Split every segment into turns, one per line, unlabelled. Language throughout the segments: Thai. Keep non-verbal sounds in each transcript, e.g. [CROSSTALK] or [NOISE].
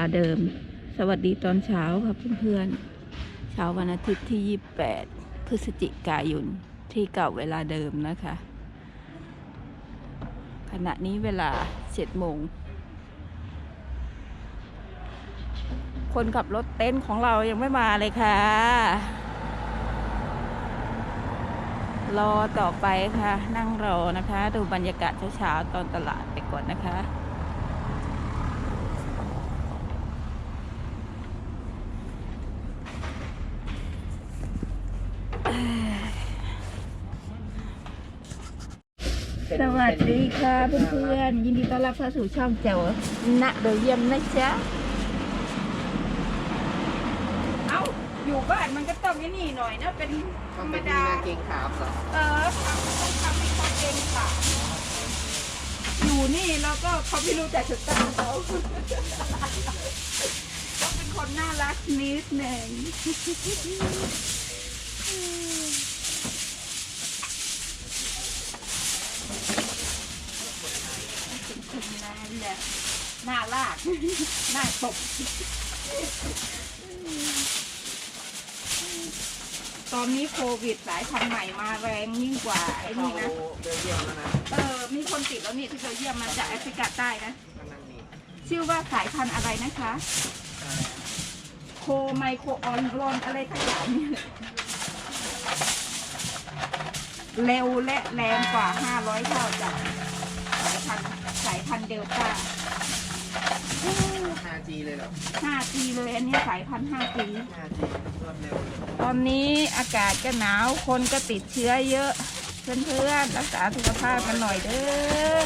าเดิม สวัสดีตอนเช้าครับเพื่อนๆ เช้าวันอาทิตย์ที่ 28 พฤศจิกายน ที่เก่าเวลาเดิมนะคะ ขณะนี้เวลา7โมง คนขับรถเต็นของเรายังไม่มาเลยค่ะ รอต่อไปค่ะ นั่งรอนะคะ ดูบรรยากาศเช้าๆ ตอนตลาดไปก่อนนะคะ สวัสดีค่ะเพื่อนๆยินดีต้อนรับเข้าสู่ช่องเจ๋วณเบลเยียมนะจ๊ะเอ้าอยู่บ้านมันก็ต้องไอ้นี่หน่อยนะเป็นธรรมดา
เกงขามเหรอ
เออทำต้องทำให้เขาเองค่ะอยู่นี่เราก็เขาไม่รู้จักสไตล์เขาก็เป็นคนน่ารักนิดหนึ่งเป็ นคนน่าแหละน่าลากน่าตบตอนนี้โควิดสายพันธุ์ใหม่มาแรงยิ่งกว่าไอ้
เข้า
นี่นะ
เบลเยียมแล้วนะ
เออ มีคนติดแล้วนี่ที่เบลเยียมมาจากแอฟริกาใต้นะ
กำลังดี
ชื่อว่าสายพันธุ์อะไรนะคะโคไมโครออนรอนอะไรทั้งอย่างเนี่ยแหละเร็วและแรงกว่า 500 เท่าจาก พันธุ์เดลต้า
5G เลยเหรอ
5G เลยอันนี้สายพันธุ์ 5G
5G รวดเร็วเลย
ตอนนี้อากาศก็หนาวคนก็ติดเชื้อเยอะ เพื่อนๆรักษาสุขภาพกันหน่อยเด้อ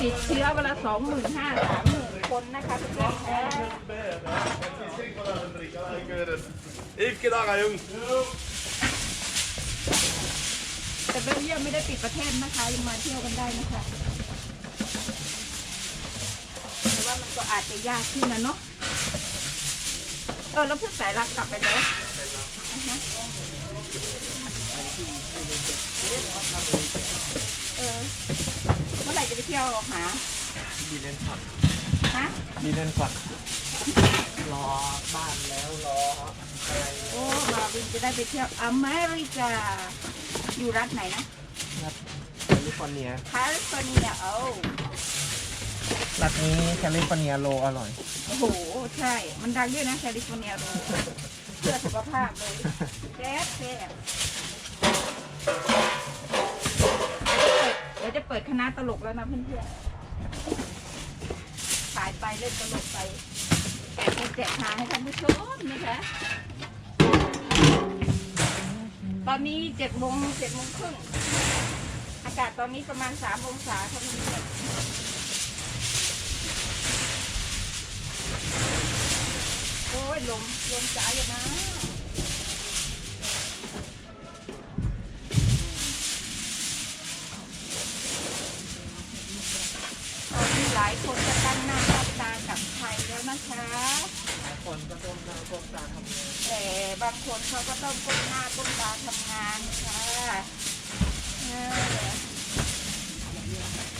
ติดเชื้อเวลาสองหมื่นห้าสามหมื่นคนนะคะทุกท่านคะ
Even dagen, jong.
แต่เบลเยียมไม่ได้ปิดประเทศนะคะยังมาเที่ยวกันได้นะคะแต่ว่ามันก็อาจจะยากขึ้นนะเนาะเออแล้วเพื่อนสายรักกลับไปแล้วอ่าฮะเออเมื่อไหร่จะไปเที่ยวหา
ดีเลนช็อต
ฮะ
ดีเลนช็อตรอบ้านแล้วรออะไร
โอ้บาวินจะได้ไปเที่ยวอเมริกา อยู่รัฐไหนนะ
รัฐแคลิฟอร์เนีย
แคลิฟอร์เนียโอ้
รัฐนี้แคลิฟอร์เนียโลอร่อย
โอ้โห ใช่ มันดังด้วยนะแคลิฟอร์เนียโรลเพื่อสุขภาพเลยแซ่บแซ่บเดี๋ยวจะเปิดคณะตลกแล้วนะเพื่อนๆขายไปเล่นตลกไปแจกแจกหาให้ท่านผู้ชมนะคะ ตอนนี้เจ็ดโมงเจ็ดโมงครึ่งอากาศตอนนี้ประมาณสามองศาครับเพื่อนๆโอ้ยลมลมจ๋าอยู่นะตอนนี้หลายคนจะตั้งหน้าตั้งตากับไทยแล้วนะคะ
หลาย คนก็ต้มหน้าต้มตาทำงาน
แต่บางคนเขาก็ต้องก้มหน้าก้มตาทำงานค่ะเออ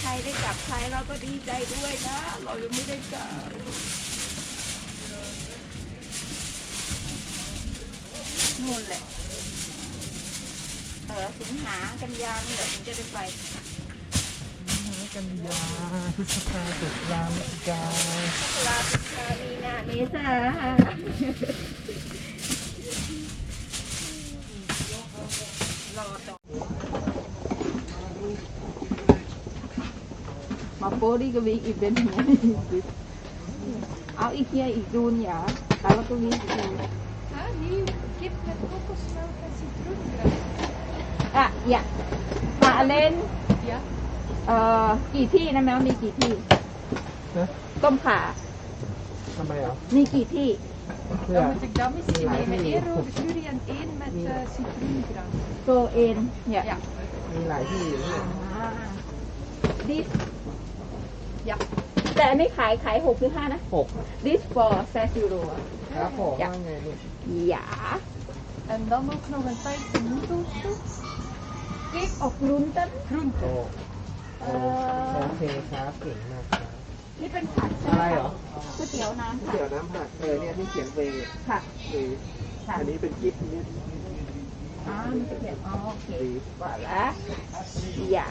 ใครได้กลับไทยเราก็ดีใจด้วยนะ เรายังไม่ได้กลับนู่นแหละ เออสิงหากันยานี่แหละถึงจะได้ไป
กันยาพฤษภาตุลาพฤศจิกา
ลาพิชามี เมษารอต่อมาโปดีก็วีอีกเป็นอย่างนี้เอาอีกเฮียอีกดูนอย่าแต่ว่าก็วีอีกดู
Ah, nieuw kip met kokosmelk en citroendrank.
อะอย่ามาเล่น
Ja.
เอ่อกี่ที่นะแมวมีกี่ที่
นะ
ต้มขา
ทำไมเหรอ
มีกี่ที่
เพื่อ
Dan moet ik dat misschien
Ja,
nemen.
nee.
Eén rode curry en één met
Nee.
eh, citroendrank.
โซเอ็นเนี่ย
Ja.
มีหลายที่อยู่เนี่ย
อ่าดิ
Ja.
แต่อันนี้ขายขายหกหรือห้านะ
หก
this for แซซิโร
ครับผมว่าไงลูก
อย่า
En dan ook nog een Thaise noedelsoep.
กิ๊กออกลุ้นตัน
โอ้
Groente.
เอ
โอ
อ
เคครับเก่งมากครับ
นี่เป็นผักใช่
อะ
ไหม
ไรเหรอ
ก๋วยเตี๋ยวน้ำผั
เดี๋
ก
ยวน้ำผักเออเนี่ยที่เขียนเวย์
ค่ะ
เวย์
ค่ะ
อันนี้เป็นกิ๊บเนี่ย
อ๋อมันจะเขียนอ๋อโอเค
ดี
ว่าละอย่า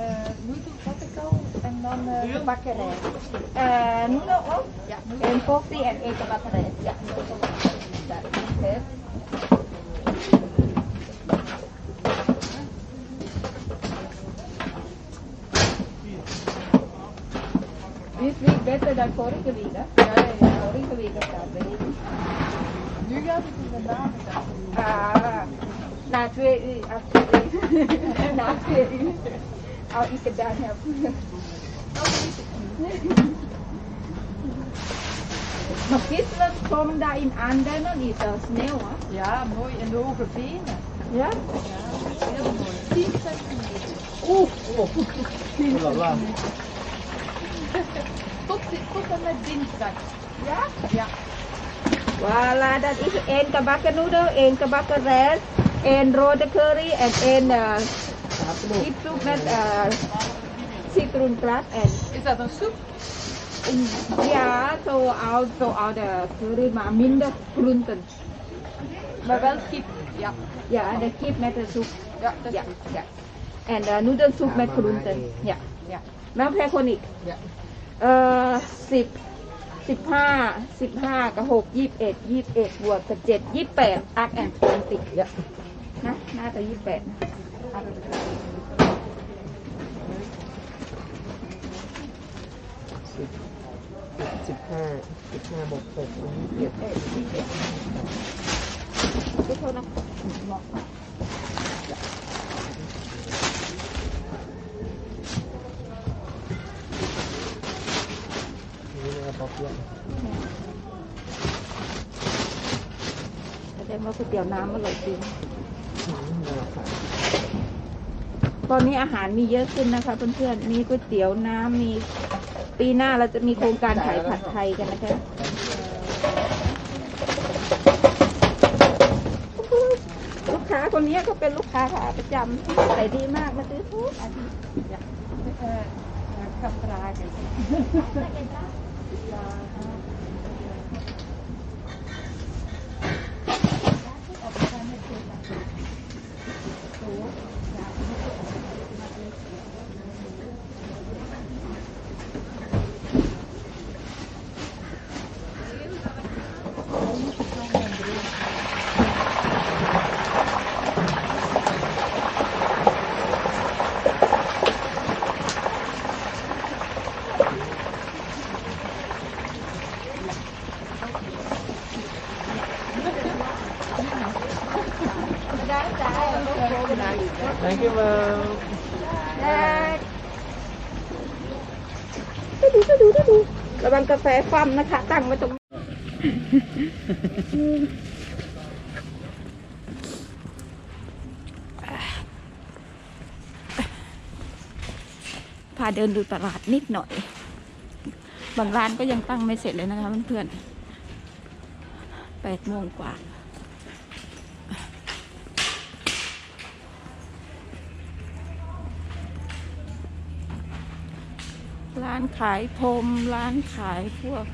Uh, noedel, potato en dan uh, gebakken rijst.
เอ่อนูโดโอ๊
Ja,
เอ็
noedel.
นโฟกซี่แอนเอกบัตเรสอย่านูโดแบบนี้เทส This week better than vorige week, hè?
Ja, ja, ja.
Vorige week is dat beter.
Nu gaat het in de namiddag.
Ah, na twee uur, als twee uur. na twee uur. Al ik het dan heb. Maar gisteren kwam daar in Ardennen is er sneeuw, hè?
Ja, mooi. En de hoge benen.
Ja?
Ja, heel mooi. 10 centimeter.
Oeh,
หรอว่า
tot en met dinsdag.
Ja?
Ja.
Voilà, dat is één gebakken noedel, één gebakken rijst, één rode curry en één uh, soep met uh. En...
Is dat een soep?
Ja, zo oud, zo oude curry, maar minder groenten.
Maar wel kip, ja.
Ja, de kip met de soep.
Ja, dat is
ja. Ja. En de noedelsoep met groenten. Ja.
ja.
Welke kon niet.
Ja.
เอ่อสิบสิบห้าสิบห้ากับหกยี่สิบเอ็ดยี่สิบเอ็ดบวกกับเจ็ดยี่สิบแปดอักแอนด์ทวนติ
เยอะ
นะน่าจะยี่สิบแปดนะ
สิบสิบห้าสิบห้าบวกหกเจ็ด
เอ็ดยี่สิบเอ็ดขอโทษนะ
อปเยอะ
แสดงว่าก๋วยเตี๋ยวน้ำอร่อยจริง
อืมน่าขาย
ตอนนี้อาหารมีเยอะขึ้นนะคะเพื่อนๆ มีก๋วยเตี๋ยวน้ำ มีปีหน้าเราจะมีโครงการขายผัดไทยกันนะคะลูกค้าคนนี้ก็เป็นลูกค้าขาประจำขายดีมากมาซื้อทุกอาทิตย์
Uh,
Yeah. Uh -huh. กาแฟคว่ำนะคะ ตั้งไว้ตรงพาเดินดูตลาดนิดหน่อย บางร้านก็ยังตั้งไม่เสร็จเลยนะคะเพื่อนๆแปดโมงกว่าานขายพรมร้านขายพวก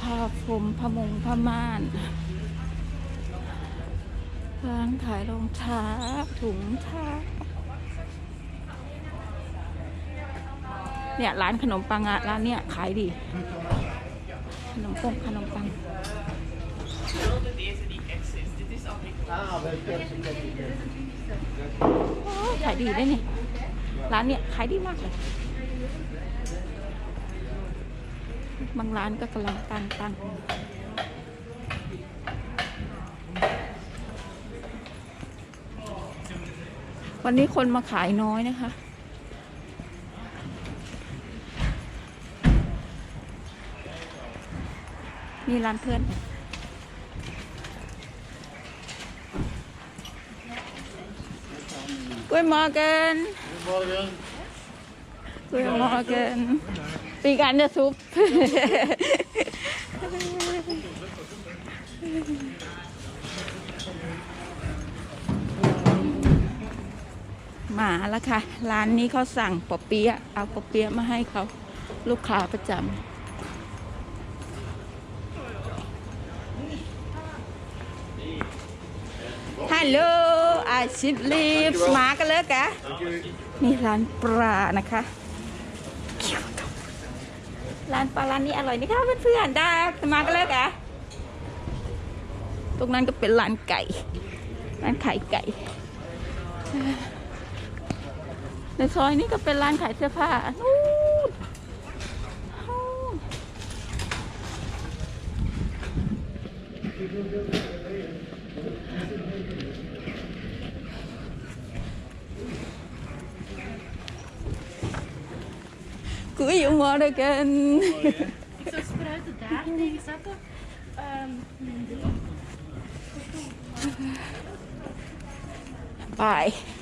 ผ้าพรมผ้ามงผ้าม่าน ร้านขายรองเท้าถุงเท้าเนี่ยร้านขนมปังอะร้านเนี่ยขายดี ขนมปงขนมปัง ขายดีได้เนี่ย ร้านเนี่ยขายดีมากเลย บางร้านก็กำลังตั้งตั้งวันนี้คนมาขายน้อยนะคะ นี่ร้านเพื่อน Good morning.
Morgen.
Good morning. Wie kann der Suppe? มาแล้วค่ะ ร้านนี้เขาสั่งปอเปี๊ยะเอาปอเปี๊ยะมาให้เขาลูกค้าประจำฮัลโหล ชิพลีฟมากันเลยกะนี่ร้านปลานะคะ ร้านปลาร้านนี้อร่อยนะคะเพื่อนๆได้มากันเลยกะตรงนั้นก็เป็นร้านไก่ ร้านขายไก่ ในซอยนี้ก็เป็นร้านขายเสื้อผ้านู่นนู่น กูอยู่มอด้วยกัน
Ik zou spruiten daar tegen zetten. Ehm,
ไป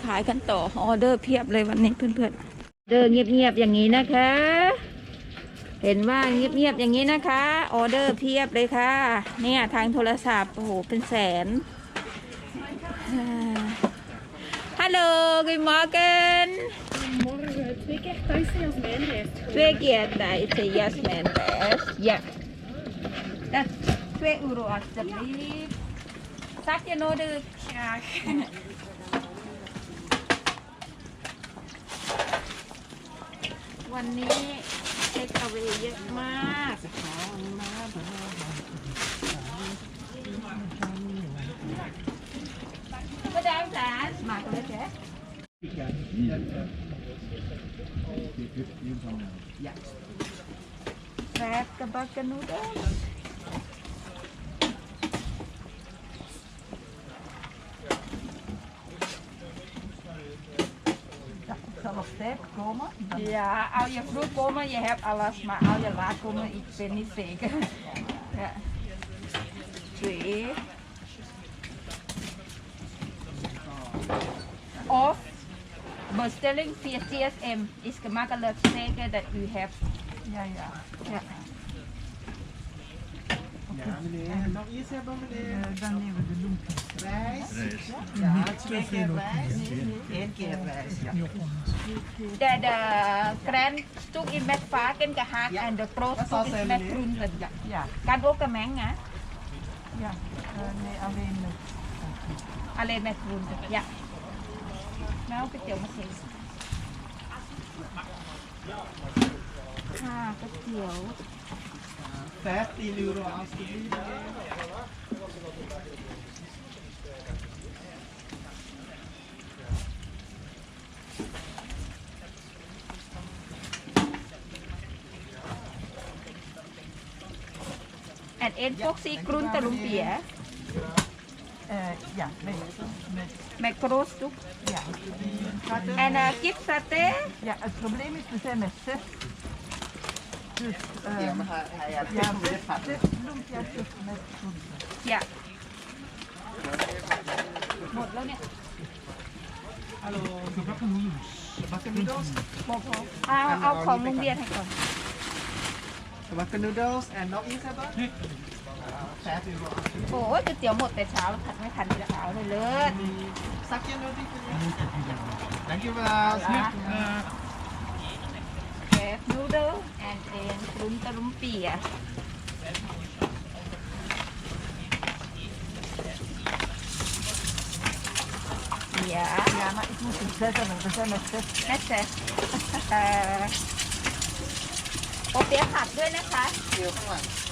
ขายกันต่อออเดอร์เพียบเลยวันนี้เพื่อนๆ เดินเงียบๆอย่างนี้นะคะ เห็นว่าเงียบๆอย่างนี้นะคะออเดอร์เพียบเลยค่ะ เนี่ยทางโทรศัพท์โอ้โหเป็นแสนฮัลโหล good morning
morgen twee keer thuis zijn als mijn reis.
ช่วยเกียรติได้เซยั สแมนเบสอยาก dat twee euro alsjeblieft zak je nodig graag วันนี้เทคเอาไว้เยอะมากก็ได้จ้ามากันเลยแกแร Ja. Vijf gebakken noedels.
zal nog tijd komen.
Ja, al je vroeg komen, je hebt alles, maar al je laat komen, ik ben niet zeker. Ja. Twee. Bestelling via CSM is gemakkelijk zeker dat u hebt.
Ja, ja.
Ja.
En nog iets hebben meneer? dan nemen we de loempjes. Rijst? Ja, twee keer rijst. Eén keer rijst, ja.
De, de grand stuk in met varken gehakt en de groot
Dat zal
stuk is
zijn,
met
meneer.
groenten. Ja.
Ja,
Kan ook een meng, hè?
ja. Nee, alleen met...
Alleen met groenten, ja. Nou,ก๋วยเตี๋ยวมาเสิค่ะก๋วยเตี๋ยว
15 euro alsjeblieft. meneer.
En één portie groente lumpia.
Eh, ja, met, met,
Met groot stuk.
ja.
En uh, kip saté.
Ja, het probleem is, we zijn met zes. Dus, eh ja, zes, zes loempjes met groenten.
อย่าหมดแล้วเนี่ย
Hallo. Bakken noedels?
เอาเอาของโรงเรียนให้ก่อน
Bakken noedels en nog iets hebben?
โอ้ยก๋วยเตี๋ยวหมดแต่เช้าผัดไม่ทันแต่เช้าเลยเลิศ
Zakje nodig? Dankjewel.
Ja. แกฟนูเดิลแอนเอ็นกรุนตะลุมเปีย Ja,
Ja, maar ik moet het zetten, want we zijn met zes.
แม่เจ๊เอ่อโอเปียผัดด้วยนะคะ
Heel belangrijk.
อย่า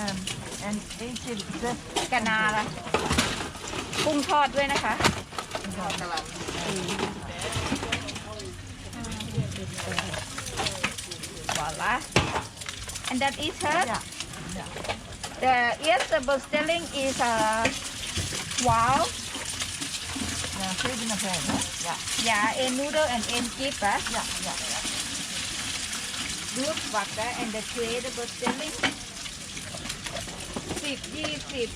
Um, en één keer zes
กะนาละกุ้งทอดด้วยนะคะ Voila. And that is her.
Ja. Ja.
The yes, the bestelling is uh, wow.
Ja, zeven naar vijf, hè? Ja.
Ja, en noodle en en kip, hè.
Ja, ja, ja.
Goed bakken en de tweede bestelling. สิบยี่สิบ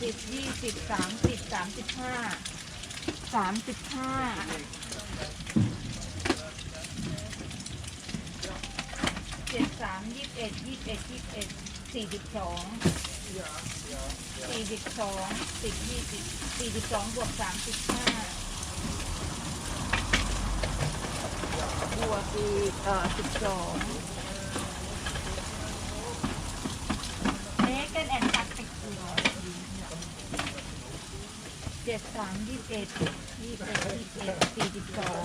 สิบยี่สิบสามสิบสามสิบห้าสามสิบห้าเจ็ดสามยี่สิบเอ็ดยี่สิบเอ็ดยี่สิบเอ็ดสี่สิบสองสี่สิบสองสิบยี่สิบสี่สิบสองบวกสามสิบห้าบวกอีกเอ่อสิบสองเอ๊ะกันแอนตักติก เจ็ดสามยี่สิบเอ็ดยี่สิบเอ็ดยี่สิบเอ็ดสี่สิบสอง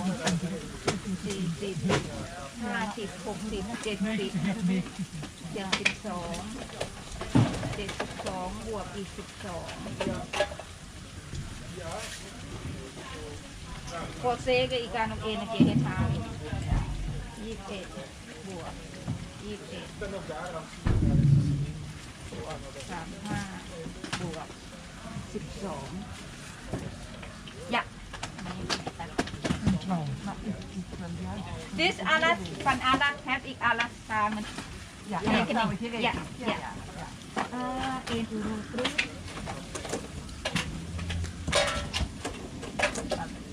สี่สิบห้าสิบหกสิบเจ็ดสิบเจ็ดสิบสองเจ็ดสิบสองบวกอีกสิบสองโคเซก็อีการนำเอ็นนะเกเฮทามยี่สิบเอ็ดบวกยี่สิบเอ็ดสามห้าบวกสิบสองยะ This alat van alat heb ik alat samen.
Ja,
Rekening.
ja,
Ja,
ja,
ja.
ja.
Uh, 1 euro terug.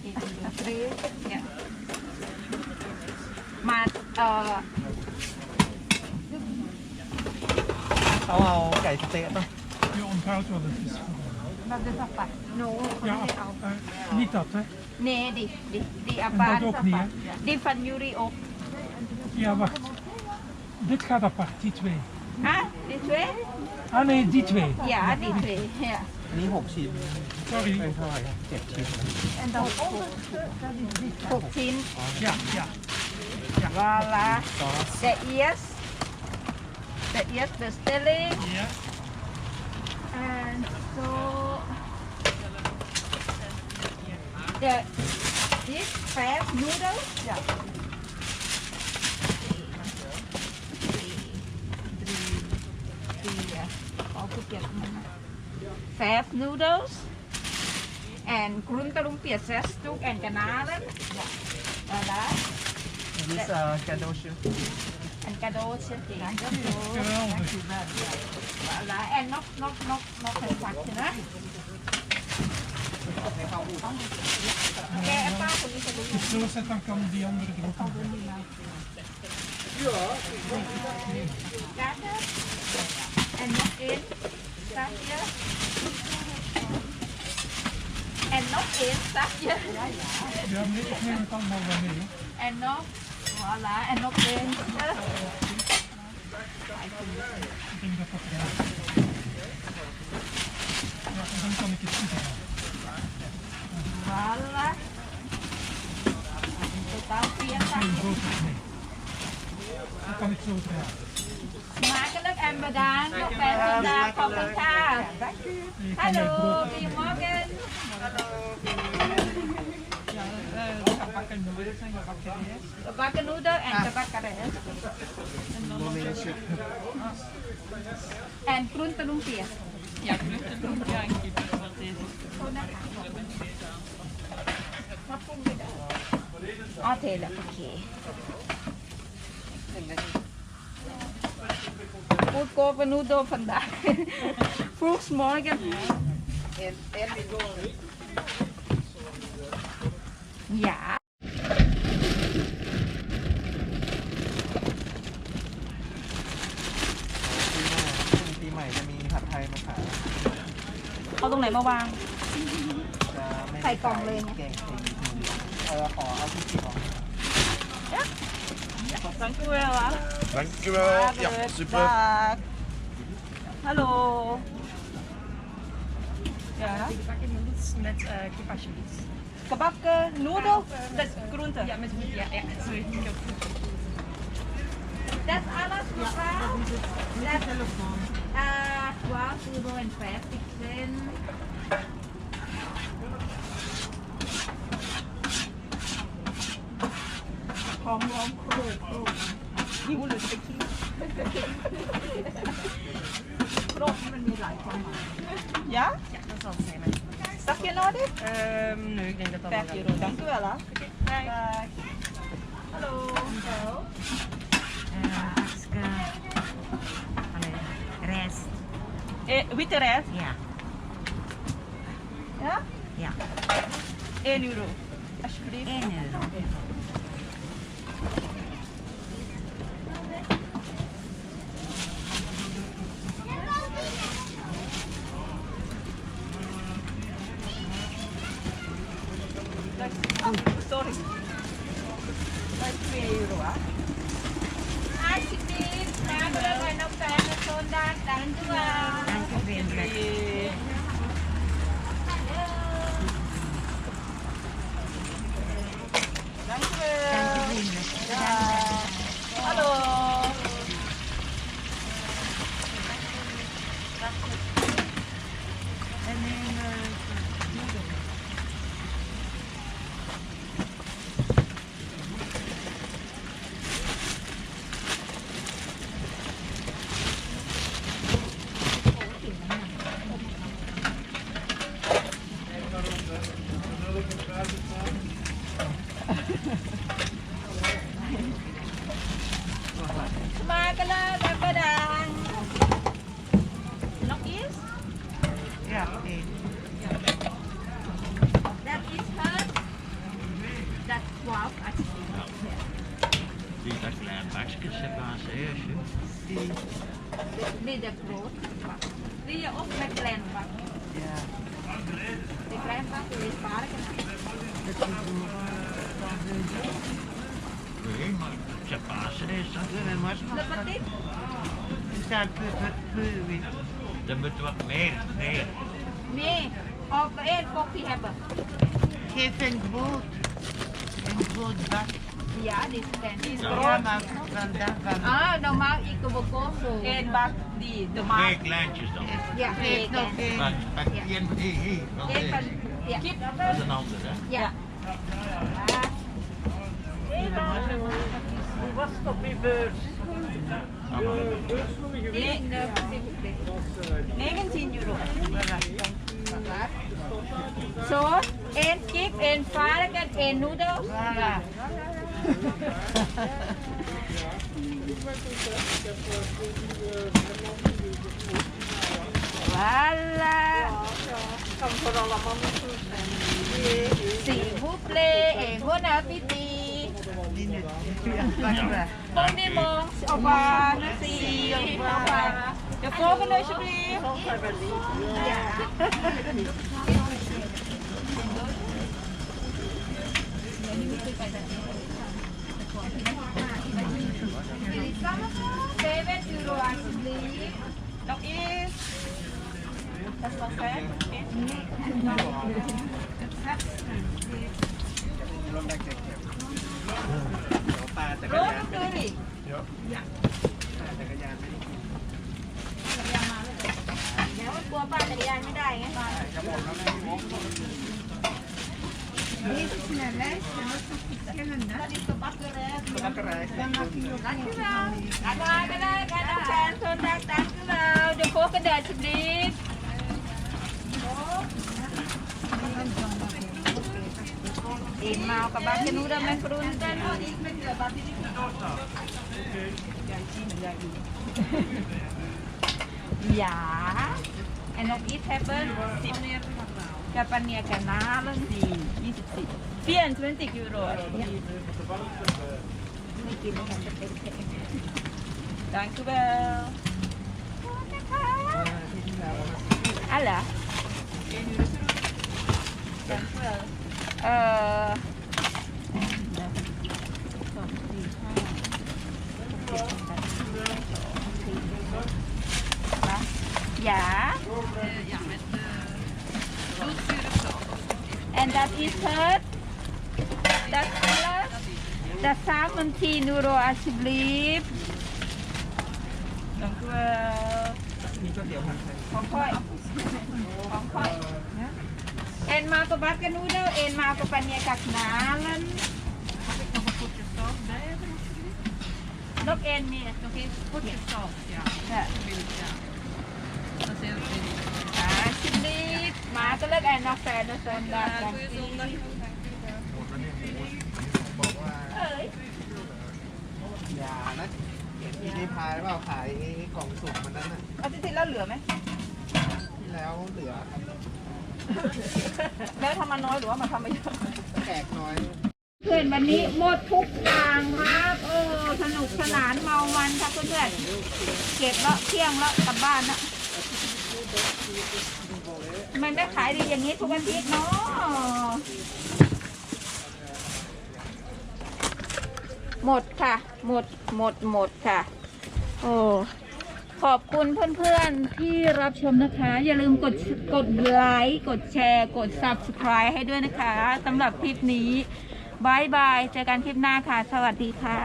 1 euro terug. Ja. Maar, uh,
เขาเอาไก่สะเต๊ะป่ะ
Je onthoudt wat het is.
dat is apart. No,
Ja,
nee, al.
eh, niet dat, hè?
Nee die, die, die apart.
dat
is
ook niet,
apart. Die van jullie ook.
Ja, wacht. Dit gaat apart, die twee.
Ah, die twee?
Ah nee, die twee.
Ja, die twee. Ja.
อันนี้หกชิ้น
Sorry.
เป็นเท่าไหร่ครับเจ็ดชิ้น
En dan ook 10.
Ja, ja.
Voilà.
ซอส
De eerst, de eerste bestelling
Ja.
en zo. De, dit vijf noedels. Ja. Drie, vier, vijf, vijf noedels. En groentelumpia zes stuk en kanalen. Ja. Voilà.
อันนี้จะแกโดชิ
En cadeautje tegen.
Geweldig.
Voilà. En nog, nog, nog, nog een zakje, hè?
Zo zet, dan kan die andere er nog bij.
Kaarten. En nog één zakje. En nog één zakje.
Ja, nee, ik neem het allemaal wel mee. hè.
En nog, voilà, en nog één.
Ik denk dat dat. Ja, dan kan ik het goed kan ik zo draaien.
Smakelijk en bedankt. Nog fijne vandaag.
Je kan mijn
Hallo, goedemorgen. Gebakken noedel en gebakken rijst. En groente lumpia. Ja, groente lumpia en Ik oké. een paar vandaag. [LAUGHS]
Vroegs morgen. Ja. า
ตรงไหนมาวาง
จะไม่
ใส่กล่องเลยไง
แกงเค็มเออขอเอาที่กี่กล่อง
Dankjewel.
Dankjewel. Ja, super.
Hallo. Ja.
Met uh, kip alsjeblieft.
Gebakken noedel, dat is groente.
Ja, met ja, ja, sorry. Ik heb
Dat is alles mevrouw. Dat uh, 12 euro en 50 cent. Hong hong kroeg kroeg. Die moet het bekien. Kroeg, มันมีหลายความหมาย Ja?
Ja, dat zal het zijn.
Zag je nodig?
Ehm nee, ik denk dat dat
5
wel
euro, dank u wel. Hè.
Hi.
Dag. Hallo. Hallo.
Rijst.
Eh, witte rijst?
Ja.
Ja?
Ja.
1 euro. Alsjeblieft.
1 euro.
Staat weer.
Er moet wat meer, meer.
nee of één koffie hebben
Geef een brood. Een broodbak.
ja die is klein die is
Ja,
groot
maar vandaag van
ah normaal ik wil koffie één bak die de maat
Twee kleintjes dan.
ja
nog één.
Maar, maar één,
van
deze,
ja
dat is een ander, hè.
ja
Allemaal.
19 euro. Zo, Sauce and
Die nu. Ja, wacht maar.
Bon dimanche, au revoir, merci, au revoir. De volgende alsjeblieft. Zeven euro alsjeblieft. Nog eens. Dat is wel ver. Rốt đưa đi.เดี๋ยวกลัวป้าจักรยานไม่ได้ไง Dankjewel. Dankjewel. Dankjewel. Zondag, dankjewel. De volgende alsjeblieft. Eenmaal kabakje noedel met groenten. Ja. En nog iets hebben? Kapania kanalen die 24 euro. Ja. Dank u wel. Alla. Dank u wel. Eh. Ja. En dat is het. Dat alles. Dat 17 euro alsjeblieft. Dank u wel. Van Kooi. Van Kooi. Eenmaal gebakken noedel, eenmaal gepaneerde knalen. Nog één meer, nog één. Potje zout, ja. ja.
Dat is heel goed.
Alsjeblieft, makkelijk en nog verder zondag. Dank u. Hoi.
อย่านะเห็นที่นี่พายเปล่าขายกล่องสุ่มมันนั้นน่ะ
เอาจริงๆแล้วเหลือไหม
ที่แล้วเหลือครับ
แล้วทำมาน้อยหรือว่ามาทำมาเยอะ
แขกน้อย
เพื่อนวันนี้หมดทุกอย่างครับ สนุกสนานเมามันครับเพื่อนๆเก็บแล้วเที่ยงแล้วกลับบ้านแล้วทำไมันไม่ขายดีอย่างนี้ทุกอาทิตย์เนาะหมดค่ะ หมดหมดหมดค่ะ โอ้ขอบคุณเพื่อนๆที่รับชมนะคะ อย่าลืมกดกดไลค์กดแชร์ กด subscribe ให้ด้วยนะคะสำหรับคลิปนี้บายบาย เจอกันคลิปหน้าค่ะ สวัสดีค่ะ